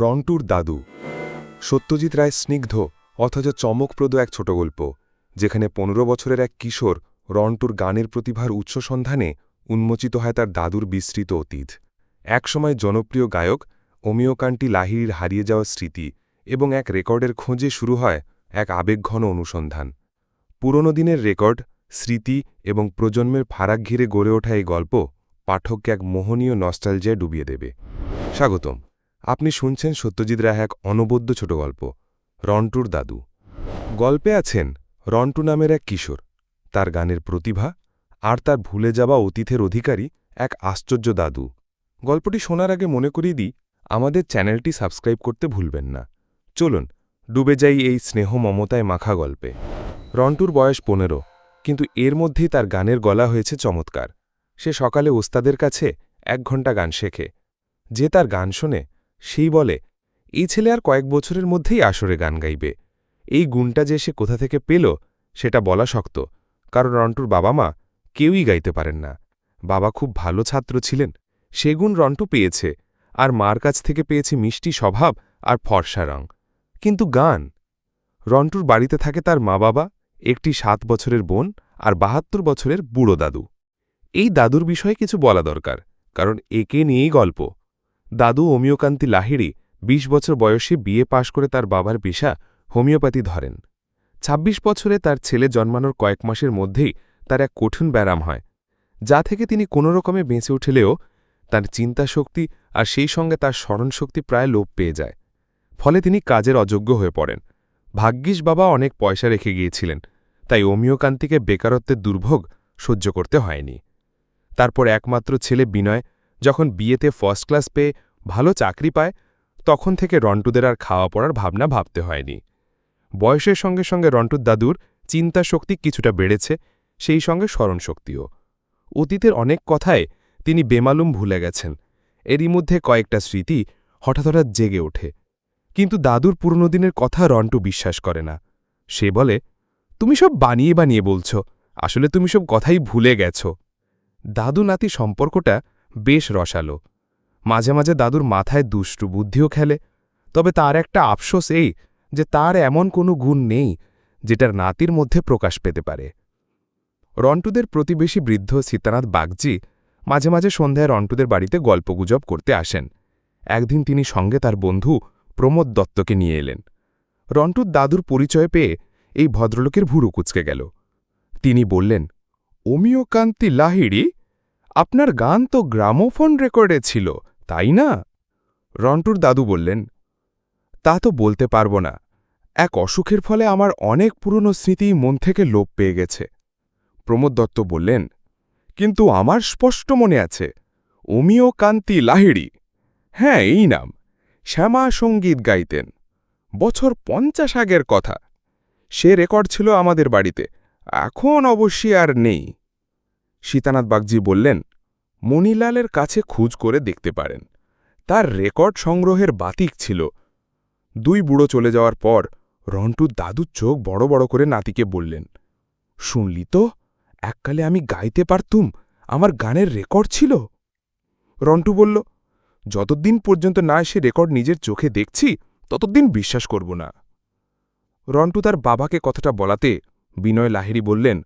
রন্টুর দাদু। সত্যজিৎ রায় স্নিগ্ধ, অথচ চমকপ্রদ এক ছোট গল্প যেখানে পনেরো বছরের এক কিশোর রন্টুর গানের প্রতিভার উৎস সন্ধানে উন্মোচিত হয় তার দাদুর বিস্তৃত অতীত। একসময় জনপ্রিয় গায়ক অমিয়কান্টি লাহিড়ির হারিয়ে যাওয়া স্মৃতি এবং এক রেকর্ডের খোঁজে শুরু হয় এক আবেগঘন অনুসন্ধান। পুরনো দিনের রেকর্ড, স্মৃতি এবং প্রজন্মের ফারাক ঘিরে গড়ে ওঠা এই গল্প পাঠককে এক মোহনীয় নস্টালজিয়ায় ডুবিয়ে দেবে। স্বাগতম। আপনি শুনছেন সত্যজিৎ রায় এক অনবদ্য ছোট গল্প, রন্টুর দাদু। গল্পে আছেন রন্টু নামের এক কিশোর। তার গানের প্রতিভা আর তার ভুলে যাওয়া অতীতের অধিকারী এক আশ্চর্য দাদু। গল্পটি শোনার আগে মনে করিয়ে দিই, আমাদের চ্যানেলটি সাবস্ক্রাইব করতে ভুলবেন না। চলুন, ডুবে যাই এই স্নেহ মমতায় মাখা গল্পে। রন্টুর বয়স পনেরো, কিন্তু এর মধ্যেই তার গানের গলা হয়েছে চমৎকার। সে সকালে ওস্তাদের কাছে এক ঘণ্টা গান শেখে। যে তার গান শোনে সেই বলে, এই ছেলে আর কয়েক বছরের মধ্যেই আসরে গান গাইবে। এই গুণটা যে সে কোথা থেকে পেল, সেটা বলা শক্ত। কারণ রন্টুর বাবা মা কেউই গাইতে পারেন না। বাবা খুব ভালো ছাত্র ছিলেন। সে গুণ রন্টু পেয়েছে। আর মার কাছ থেকে পেয়েছে মিষ্টি স্বভাব আর ফর্সা রং। কিন্তু গান? রন্টুর বাড়িতে থাকে তার মা বাবা একটি সাত বছরের বোন আর বাহাত্তর বছরের বুড়ো দাদু। এই দাদুর বিষয়ে কিছু বলা দরকার, কারণ একে নিয়েই গল্প। দাদু অমিয়কান্তি লাহিড়ি ২০ বছর বয়সে বিয়ে পাশ করে তার বাবার পেশা হোমিওপ্যাথি ধরেন। ২৬ বছরে তার ছেলে জন্মানোর কয়েক মাসের মধ্যেই তার এক কঠিন ব্যারাম হয়, যা থেকে তিনি কোনো রকমে বেঁচে উঠলেও তার চিন্তাশক্তি আর সেই সঙ্গে তার স্মরণশক্তি প্রায় লোপ পেয়ে যায়। ফলে তিনি কাজের অযোগ্য হয়ে পড়েন। ভাগ্যিস বাবা অনেক পয়সা রেখে গিয়েছিলেন, তাই অমিয়কান্তিকে বেকারত্বের দুর্ভোগ সহ্য করতে হয়নি। তারপর একমাত্র ছেলে বিনয় যখন বিয়েতে ফার্স্ট ক্লাস পেয়ে ভালো চাকরি পায়, তখন থেকে রন্টুদের আর খাওয়া পড়ার ভাবনা ভাবতে হয়নি। বয়সের সঙ্গে সঙ্গে রন্টুর দাদুর চিন্তা শক্তি কিছুটা বেড়েছে, সেই সঙ্গে স্মরণশক্তিও। অতীতের অনেক কথায় তিনি বেমালুম ভুলে গেছেন। এরই মধ্যে কয়েকটা স্মৃতি হঠাৎ হঠাৎ জেগে ওঠে। কিন্তু দাদুর পুরনো দিনের কথা রন্টু বিশ্বাস করে না। সে বলে, তুমি সব বানিয়ে বানিয়ে বলছ, আসলে তুমি সব কথাই ভুলে গেছ। দাদু নাতি সম্পর্কটা বেশ রসালো। মাঝে মাঝে দাদুর মাথায় দুষ্টু বুদ্ধিও খেলে, তবে তার একটা আফসোস এই যে তার এমন কোনো গুণ নেই যেটার নাতির মধ্যে প্রকাশ পেতে পারে। রন্টুদের প্রতিবেশী বৃদ্ধ সীতানাথ বাগজি মাঝে মাঝে সন্ধ্যায় রন্টুদের বাড়িতে গল্পগুজব করতে আসেন। একদিন তিনি সঙ্গে তার বন্ধু প্রমোদ দত্তকে নিয়ে এলেন। রন্টুর দাদুর পরিচয় পেয়ে এই ভদ্রলোকের ভুরু কুচকে গেল। তিনি বললেন অমিয়কান্তি লাহিড়ি? আপনার গান তো গ্রামোফোন রেকর্ডে ছিল, তাই না? রন্টুর দাদু বললেন, তা তো বলতে পারব না। এক অসুখের ফলে আমার অনেক পুরনো স্মৃতি মন থেকে লোপ পেয়ে গেছে। প্রমোদ দত্ত বললেন, কিন্তু আমার স্পষ্ট মনে আছে অমিয় কান্তি লাহিড়ি। হ্যাঁ এই নাম, শ্যামা সংগীত গাইতেন। বছর পঞ্চাশ আগের কথা। সে রেকর্ড ছিল আমাদের বাড়িতে, এখন অবশ্যই আর নেই। সীতানাথ বাগজি বললেন, মণিলালের কাছে খুঁজ করে দেখতে পারেন। তার রেকর্ড সংগ্রহের বাতিক ছিল। দুই বুড়ো চলে যাওয়ার পর রন্টু দাদুর চোখ বড় বড় করে নাতিকে বললেন, শুনলি তো, এককালে আমি গাইতে পারতুম, আমার গানের রেকর্ড ছিল? রন্টু বলল, যতদিন পর্যন্ত না সে রেকর্ড নিজের চোখে দেখছি, ততদিন বিশ্বাস করব না। রন্টু তার বাবাকে কথাটা বলাতে বিনয় লাহিড়ি বললেন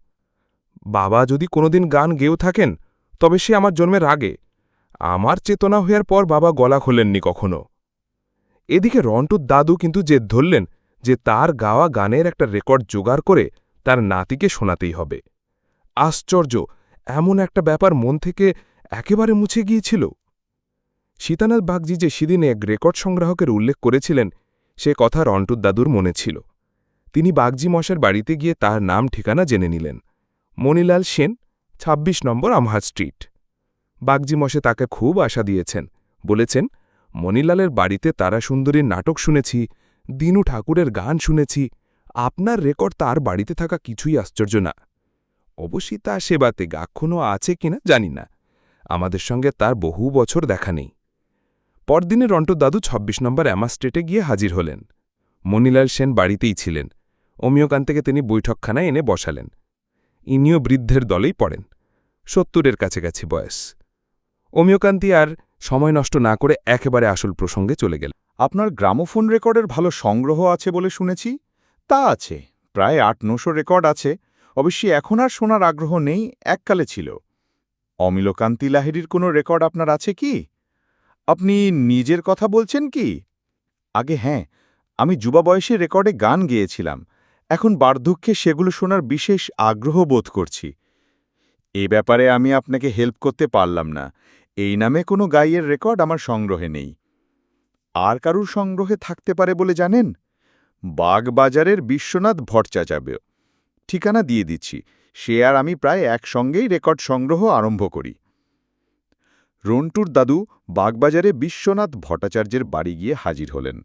বাবা যদি কোনোদিন গান গেয়েও থাকেন, তবে সে আমার জন্মের আগে আমার চেতনা হইয়ার পর বাবা গলা খোলেননি কখনো। এদিকে রন্টুর দাদু কিন্তু জেদ ধরলেন যে তার গাওয়া গানের একটা রেকর্ড জোগাড় করে তার নাতিকে শোনাতেই হবে। আশ্চর্য, এমন একটা ব্যাপার মন থেকে একেবারে মুছে গিয়েছিল। সীতানাথ বাগজি যে সেদিন এক রেকর্ড সংগ্রাহকের উল্লেখ করেছিলেন, সে কথা রন্টুর দাদুর মনে ছিল। তিনি বাগজি মশার বাড়িতে গিয়ে তার নাম ঠিকানা জেনে নিলেন। মণিলাল সেন ২৬ নম্বর আমহাদ স্ট্রিট। বাগজি মশে তাকে খুব আশা দিয়েছেন। বলেছেন, মণিলালের বাড়িতে তারা সুন্দরীর নাটক শুনেছি, দিনু ঠাকুরের গান শুনেছি, আপনার রেকর্ড তার বাড়িতে থাকা কিছুই আশ্চর্য না। অবশ্যই তা সেবাতে গাক্ষণও আছে কিনা জানি না। আমাদের সঙ্গে তার বহু বছর দেখা নেই। পরদিনে রন্টু দাদু ২৬ নম্বর অ্যামা স্টেটে গিয়ে হাজির হলেন। মণিলাল সেন বাড়িতেই ছিলেন। অমিয়কান্তেকে তিনি বৈঠকখানায় এনে বসালেন। ইনিও বৃদ্ধের দলেই পড়েন, সত্তরের কাছাকাছি বয়স। অমিয়কান্তি আর সময় নষ্ট না করে একেবারে আসল প্রসঙ্গে চলে গেল আপনার গ্রামোফোন রেকর্ডের ভালো সংগ্রহ আছে বলে শুনেছি। তা আছে, প্রায় আট নশো রেকর্ড আছে। অবশ্যই এখন আর শোনার আগ্রহ নেই, এককালে ছিল। অমিলকান্তি লাহিড়ির কোনো রেকর্ড আপনার আছে কি? আপনি নিজের কথা বলছেন কি? আগে হ্যাঁ আমি যুবা বয়সে রেকর্ডে গান গেয়েছিলাম। এখন বার্ধক্যে সেগুলো শোনার বিশেষ আগ্রহ বোধ করছি। এ ব্যাপারে আমি আপনাকে হেল্প করতে পারলাম না। এই নামে কোনো গাইয়ের রেকর্ড আমার সংগ্রহে নেই। আর কারুর সংগ্রহে থাকতে পারে বলে জানেন? বাগবাজারের বিশ্বনাথ ভট্টাচার্য। ঠিকানা দিয়ে দিচ্ছি। সে আর আমি প্রায় একসঙ্গেই রেকর্ড সংগ্রহ আরম্ভ করি। রন্টুর দাদু বাগবাজারে বিশ্বনাথ ভট্টাচার্যের বাড়ি গিয়ে হাজির হলেন।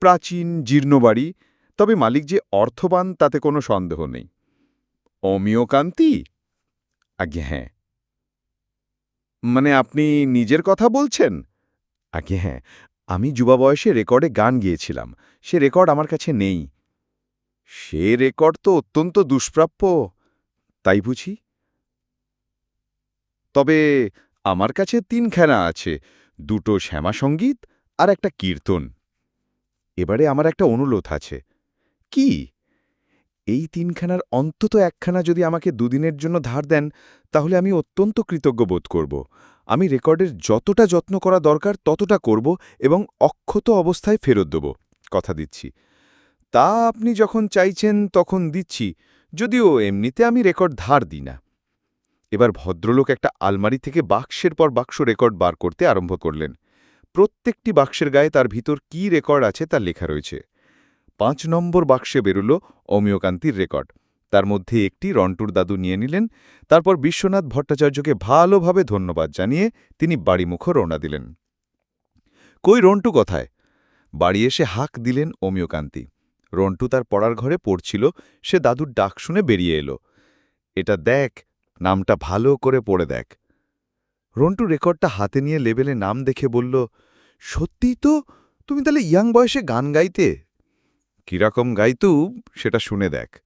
প্রাচীন জীর্ণ বাড়ি তবে মালিক যে অর্থবান, তাতে কোনো সন্দেহ নেই। অমিয়কান্তি আগে হ্যাঁ। মানে আপনি নিজের কথা বলছেন? আগে হ্যাঁ। আমি যুবা বয়সে রেকর্ডে গান গিয়েছিলাম। সে রেকর্ড আমার কাছে নেই। সে রেকর্ড তো অত্যন্ত দুষ্প্রাপ্য, তাই বুঝি? তবে আমার কাছে তিনখানা আছে, দুটো শ্যামাসঙ্গীত আর একটা কীর্তন। এবারে আমার একটা অনুরোধ আছে। কি? এই তিনখানার অন্তত একখানা যদি আমাকে দুদিনের জন্য ধার দেন, তাহলে আমি অত্যন্ত কৃতজ্ঞ বোধ করব। আমি রেকর্ডের যতটা যত্ন করা দরকার, ততটা করব এবং অক্ষত অবস্থায় ফেরত দেব, কথা দিচ্ছি। তা আপনি যখন চাইছেন, তখন দিচ্ছি, যদিও এমনিতে আমি রেকর্ড ধার দিই না। এবার ভদ্রলোক একটা আলমারি থেকে বাক্সের পর বাক্স রেকর্ড বার করতে আরম্ভ করলেন। প্রত্যেকটি বাক্সের গায়ে তার ভিতর কি রেকর্ড আছে তা লেখা রয়েছে। পাঁচ নম্বর বাক্সে বেরুল অমিয়কান্তির রেকর্ড। তার মধ্যে একটি রন্টুর দাদু নিয়ে নিলেন, তারপর বিশ্বনাথ ভট্টাচার্যকে ভালোভাবে ধন্যবাদ জানিয়ে তিনি বাড়িমুখ রওনা দিলেন। কই রন্টু কথায়? বাড়ি এসে হাক দিলেন অমিয়কান্তি। রন্টু তার পড়ার ঘরে পড়ছিল, সে দাদুর ডাক শুনে বেরিয়ে এলো। এটা দেখ, নামটা ভালো করে পড়ে দেখ। রন্টু রেকর্ডটা হাতে নিয়ে লেবেলে নাম দেখে বলল, সত্যিই তো? তুমি তাহলে ইয়াং বয়সে গান গাইতে? কীরকম গাইতু, সেটা শুনে দেখ।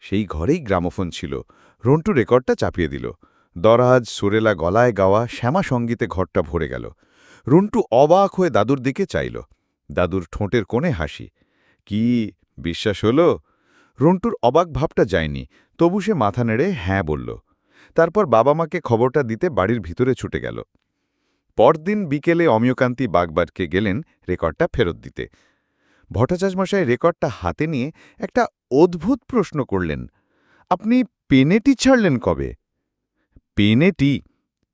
সেই ঘরেই গ্রামোফোন ছিল। রন্টু রেকর্ডটা চাপিয়ে দিল। দরাজ, সুরেলা গলায় গাওয়া শ্যামা সঙ্গীতে ঘরটা ভরে গেল। রন্টু অবাক হয়ে দাদুর দিকে চাইল। দাদুর ঠোঁটের কোণে হাসি। কি বিশ্বাস হলো? রন্টুর অবাক ভাবটা যায়নি। তবু সে মাথা নেড়ে হ্যাঁ বলল। তারপর বাবা মাকে খবরটা দিতে বাড়ির ভিতরে ছুটে গেল। পরদিন বিকেলে অমিয়কান্তি বাগবারকে গেলেন রেকর্ডটা ফেরত দিতে। ভট্টাচার্যমশাই রেকর্ডটা হাতে নিয়ে একটা অদ্ভুত প্রশ্ন করলেন। আপনি পেনেটি ছাড়লেন কবে? পেনেটি?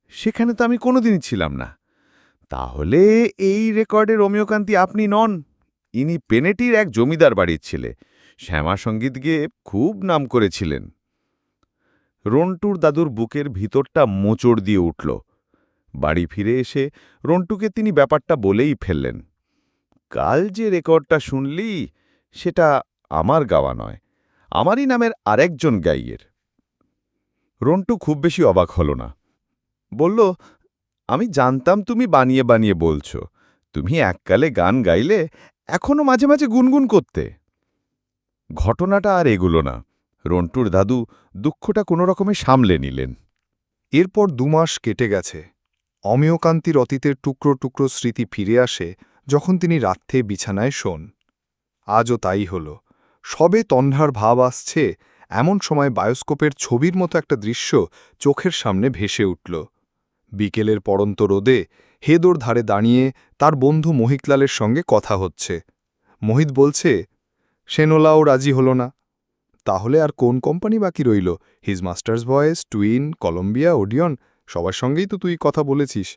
সেখানে তো আমি কোনোদিনই ছিলাম না। তাহলে এই রেকর্ডের অমিয়কান্তি আপনি নন। ইনি পেনেটির এক জমিদার বাড়ির ছেলে। শ্যামা সংগীত গিয়ে খুব নাম করেছিলেন। রন্টুর দাদুর বুকের ভিতরটা মোচড় দিয়ে উঠল। বাড়ি ফিরে এসে রন্টুকে তিনি ব্যাপারটা বলেই ফেললেন। কাল যে রেকর্ডটা শুনলি, সেটা আমার গাওয়া নয়, আমারই নামের আরেকজন গাইয়ের। রন্টু খুব বেশি অবাক হল না। বলল, আমি জানতাম তুমি বানিয়ে বানিয়ে বলছো, তুমি এককালে গান গাইলে এখনও মাঝে মাঝে গুনগুন করতে। ঘটনাটা আর এগুলো না, রন্টুর দাদু দুঃখটা কোনো রকমে সামলে নিলেন। এরপর দুমাস কেটে গেছে, অমিয়কান্তির অতীতের টুকরো টুকরো স্মৃতি ফিরে আসে যখন তিনি রাত্রে বিছানায় শোন, আজও তাই হল। সবে তন্ধার ভাব আসছে, এমন সময় বায়োস্কোপের ছবির মতো একটা দৃশ্য চোখের সামনে ভেসে উঠল। বিকেলের পড়ন্ত রোদে হেদোর ধারে দাঁড়িয়ে তার বন্ধু মহিকলালের সঙ্গে কথা হচ্ছে। মোহিত বলছে, সেনোলাও রাজি হল না। তাহলে আর কোন কোম্পানি বাকি রইল? His master's voice twin, Columbia, Odeon, সবার সঙ্গেই তো তুই কথা বলেছিস।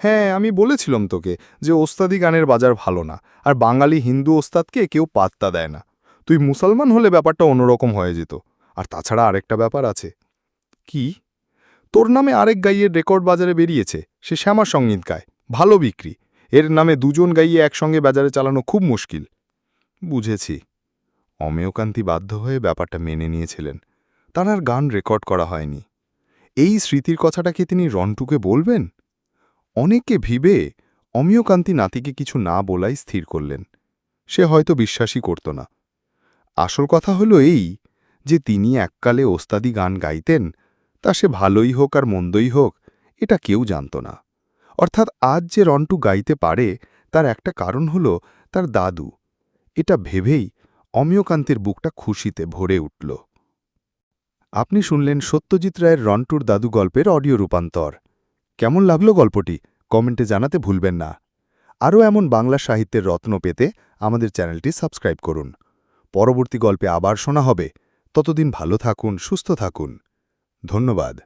হ্যাঁ আমি বলেছিলাম তোকে যে ওস্তাদি গানের বাজার ভালো না, আর বাঙালি হিন্দু ওস্তাদকে কেউ পাত্তা দেয় না। তুই মুসলমান হলে ব্যাপারটা অন্যরকম হয়ে যেত। আর তাছাড়া আরেকটা ব্যাপার আছে। কি? তোর নামে আরেক গাইয়ের রেকর্ড বাজারে বেরিয়েছে, সে শ্যামা সংগীত গায়, ভালো বিক্রি। এর নামে দুজন গাইয়ে একসঙ্গে বাজারে চালানো খুব মুশকিল। বুঝেছি। অমেয়কান্তি বাধ্য হয়ে ব্যাপারটা মেনে নিয়েছিলেন। তার আর গান রেকর্ড করা হয়নি। এই স্মৃতির কথাটা কি তিনি রন্টুকে বলবেন? অনেককে ভিবে অমিয়কান্তি নাতিকে কিছু না বলাই স্থির করলেন। সে হয়তো বিশ্বাসই করত না। আসল কথা হলো এই যে তিনি এককালে ওস্তাদি গান গাইতেন, তা সে ভালোই হোক আর মন্দই হোক, এটা কেউ জানত না। অর্থাৎ আজ যে রন্টু গাইতে পারে, তার একটা কারণ হল তার দাদু। এটা ভেবেই অমিয়কান্তের বুকটা খুশিতে ভরে উঠল। আপনি শুনলেন সত্যজিৎ রায়ের রন্টুর দাদু গল্পের অডিও রূপান্তর। কেমন লাগল গল্পটি? কমেন্টে জানাতে ভুলবেন না। আরও এমন বাংলা সাহিত্যের রত্ন পেতে আমাদের চ্যানেলটি সাবস্ক্রাইব করুন। পরবর্তী গল্পে আবার শোনা হবে। ততদিন ভালো থাকুন, সুস্থ থাকুন। ধন্যবাদ।